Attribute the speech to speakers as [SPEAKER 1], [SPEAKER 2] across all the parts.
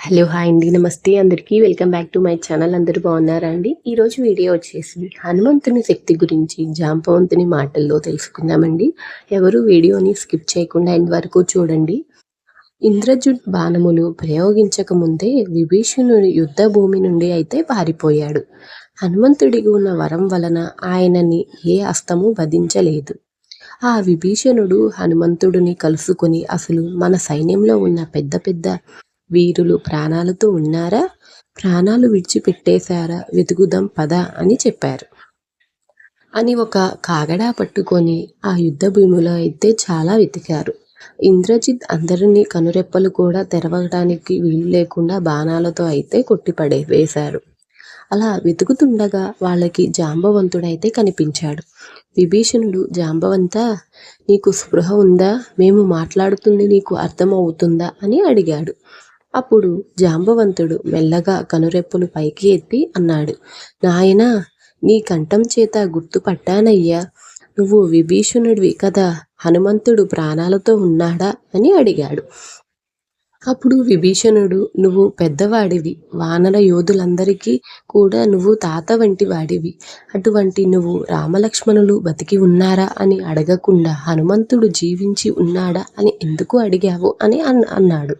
[SPEAKER 1] Hello hi అండి. నమస్తే అందరికీ. Welcome back to my channel. అందరూ బాగున్నారా అండి? ఈరోజు వీడియో వచ్చేసి హనుమంతుని శక్తి గురించి జాంపవంతుని మాటల్లో తెలుసుకుందామండి. ఎవరు వీడియోని స్కిప్ చేయకుండా ఎండ్ వరకు చూడండి. ఇంద్రజుట్ బాణములు ప్రయోగించక ముందే విభీషణుడు యుద్ధ భూమి నుండి అయితే పారిపోయాడు. హనుమంతుడికి ఉన్న వరం వలన ఆయనని ఏ అస్తము వధించలేదు. ఆ విభీషణుడు హనుమంతుడిని కలుసుకొని అసలు మన సైన్యంలో ఉన్న పెద్ద పెద్ద వీరులు ప్రాణాలతో ఉన్నారా? ప్రాణాలు విడిచిపెట్టేశారా? వెతుకుదాం పద అని చెప్పారు. అని ఒక కాగడా పట్టుకొని ఆ యుద్ధ భూమిలో అయితే చాలా వెతికారు. ఇంద్రజిత్ అందరినీ కనురెప్పలు కూడా తెరవడానికి వీలు లేకుండా బాణాలతో అయితే కొట్టిపడే వేశారు. అలా వెతుకుతుండగా వాళ్ళకి జాంబవంతుడైతే కనిపించాడు. విభీషణుడు జాంబవంత నీకు స్పృహ ఉందా? మేము మాట్లాడుతుంది నీకు అర్థమవుతుందా? అని అడిగాడు. అప్పుడు జాంబవంతుడు మెల్లగా కనురెప్పులు పైకి ఎత్తి అన్నాడు నాయనా నీ కంఠం చేత గుర్తుపట్టానయ్యా. నువ్వు విభీషణుడివి కదా హనుమంతుడు ప్రాణాలతో ఉన్నాడా? అని అడిగాడు. అప్పుడు విభీషణుడు నువ్వు పెద్దవాడివి వానర యోధులందరికీ కూడా నువ్వు తాత వంటి వాడివి. అటువంటి నువ్వు రామలక్ష్మణులు బతికి ఉన్నారా? అని అడగకుండా హనుమంతుడు జీవించి ఉన్నాడా అని ఎందుకు అడిగావు? అని అన్నాడు.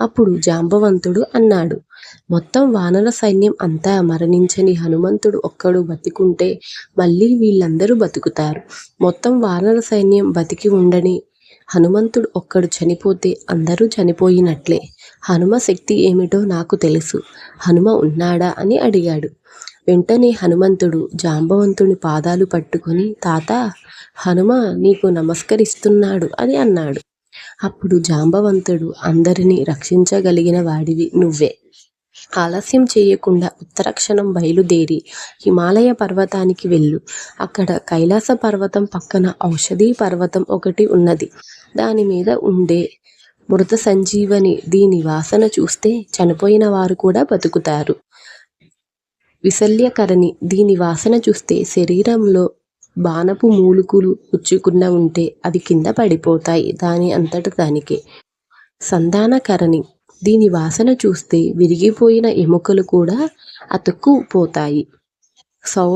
[SPEAKER 1] అప్పుడు జాంబవంతుడు అన్నాడు మొత్తం వానర సైన్యం అంతా మరణించని హనుమంతుడు ఒక్కడు బతికుంటే మళ్ళీ వీళ్ళందరూ బతుకుతారు. మొత్తం వానర సైన్యం బతికి ఉండని హనుమంతుడు ఒక్కడు చనిపోతే అందరూ చనిపోయినట్లే. హనుమ శక్తి ఏమిటో నాకు తెలుసు. హనుమ ఉన్నాడా? అని అడిగాడు. వెంటనే హనుమంతుడు జాంబవంతుని పాదాలు పట్టుకొని తాత హనుమ నీకు నమస్కరిస్తున్నాడు అని అన్నాడు. అప్పుడు జాంబవంతుడు అందరినీ రక్షించగలిగిన వాడివి నువ్వే. ఆలస్యం చేయకుండా ఉత్తరక్షణం బయలుదేరి హిమాలయ పర్వతానికి వెళ్ళు. అక్కడ కైలాస పర్వతం పక్కన ఔషధీ పర్వతం ఒకటి ఉన్నది. దాని మీద ఉండే మృత సంజీవని దీని వాసన చూస్తే చనిపోయిన వారు కూడా బతుకుతారు. విశల్యకరణి దీని వాసన చూస్తే శరీరంలో బాణపు మూలుకులు పుచ్చుకున్న ఉంటే అవి కింద పడిపోతాయి దాని అంతట దానికే. సంధానకరణి దీని వాసన చూస్తే విరిగిపోయిన ఎముకలు కూడా అతుక్కుపోతాయి సౌ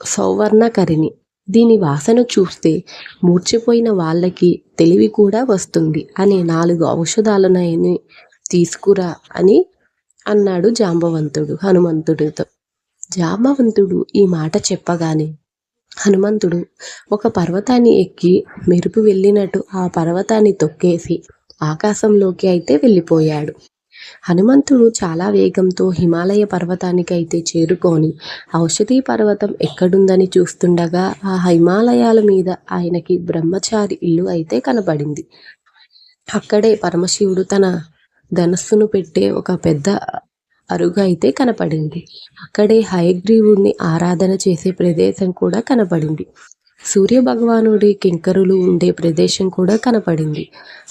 [SPEAKER 1] సౌవర్ణకరిణి. దీని వాసన చూస్తే మూర్చిపోయిన వాళ్ళకి తెలివి కూడా వస్తుంది. అనే నాలుగు ఔషధాలను తీసుకురా అని అన్నాడు జాంబవంతుడు హనుమంతుడితో. జాంబవంతుడు ఈ మాట చెప్పగానే హనుమంతుడు ఒక పర్వతాన్ని ఎక్కి మెరుపు వెళ్ళినట్టు ఆ పర్వతాన్ని తొక్కేసి ఆకాశంలోకి అయితే వెళ్ళిపోయాడు. హనుమంతుడు చాలా వేగంతో హిమాలయ పర్వతానికి అయితే చేరుకొని ఔషధీ పర్వతం ఎక్కడుందని చూస్తుండగా ఆ హిమాలయాల మీద ఆయనకి బ్రహ్మచారి ఇల్లు అయితే కనబడింది. అక్కడే పరమశివుడు తన ధనస్సును పెట్టే ఒక పెద్ద అరుగు అయితే కనపడింది. అక్కడే హయగ్రీవుడిని ఆరాధన చేసే ప్రదేశం కూడా కనపడింది. సూర్య భగవానుడి కింకరులు ఉండే ప్రదేశం కూడా కనపడింది.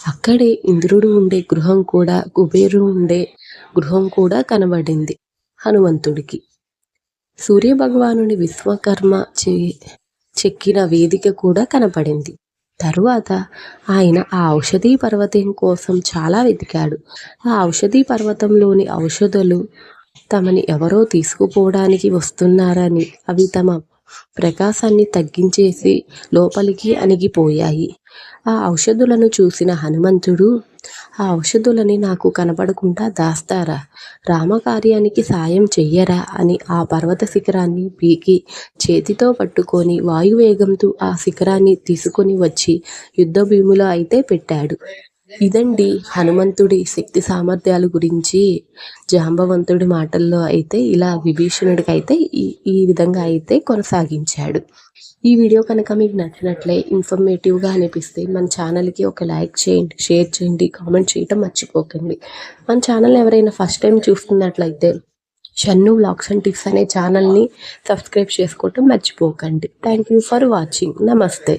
[SPEAKER 1] అక్కడే ఇంద్రుడు ఉండే గృహం కూడా కుబేరుడు ఉండే గృహం కూడా కనబడింది హనుమంతుడికి. సూర్య భగవానుడి విశ్వకర్మ చెక్కిన వేదిక కూడా కనపడింది. తరువాత ఆయన ఆ ఔషధీ పర్వతం కోసం చాలా వెతికాడు. ఆ ఔషధీ పర్వతంలోని ఔషధులు తమని ఎవరో తీసుకుపోవడానికి వస్తున్నారని అవి తమ ప్రకాశాన్ని తగ్గించేసి లోపలికి అణిగిపోయాయి. ఆ ఔషధులను చూసిన హనుమంతుడు ఆ ఔషధులని నాకు కనపడకుండా దాస్తారా? రామకార్యానికి సాయం చెయ్యరా? అని ఆ పర్వత శిఖరాన్ని పీకి చేతితో పట్టుకొని వాయువేగంతో ఆ శిఖరాన్ని తీసుకొని వచ్చి యుద్ధ భీములో అయితే పెట్టాడు. ఇదండి హనుమంతుడి శక్తి సామర్థ్యాల గురించి. జాంబవంతుడి మాటల్లో అయితే ఇలా విభీషణుడికి అయితే ఈ ఈ విధంగా అయితే కొనసాగించాడు. ఈ వీడియో కనుక మీకు నచ్చినట్లే ఇన్ఫర్మేటివ్గా అనిపిస్తే మన ఛానల్కి ఒక లైక్ చేయండి షేర్ చేయండి కామెంట్ చేయటం మర్చిపోకండి. మన ఛానల్ ఎవరైనా ఫస్ట్ టైం చూస్తున్నట్లయితే షన్ను బ్లాగ్స్ అండ్ టిప్స్ అనే ఛానల్ని సబ్స్క్రైబ్ చేసుకోవటం మర్చిపోకండి. థ్యాంక్ యూ ఫర్ వాచింగ్ నమస్తే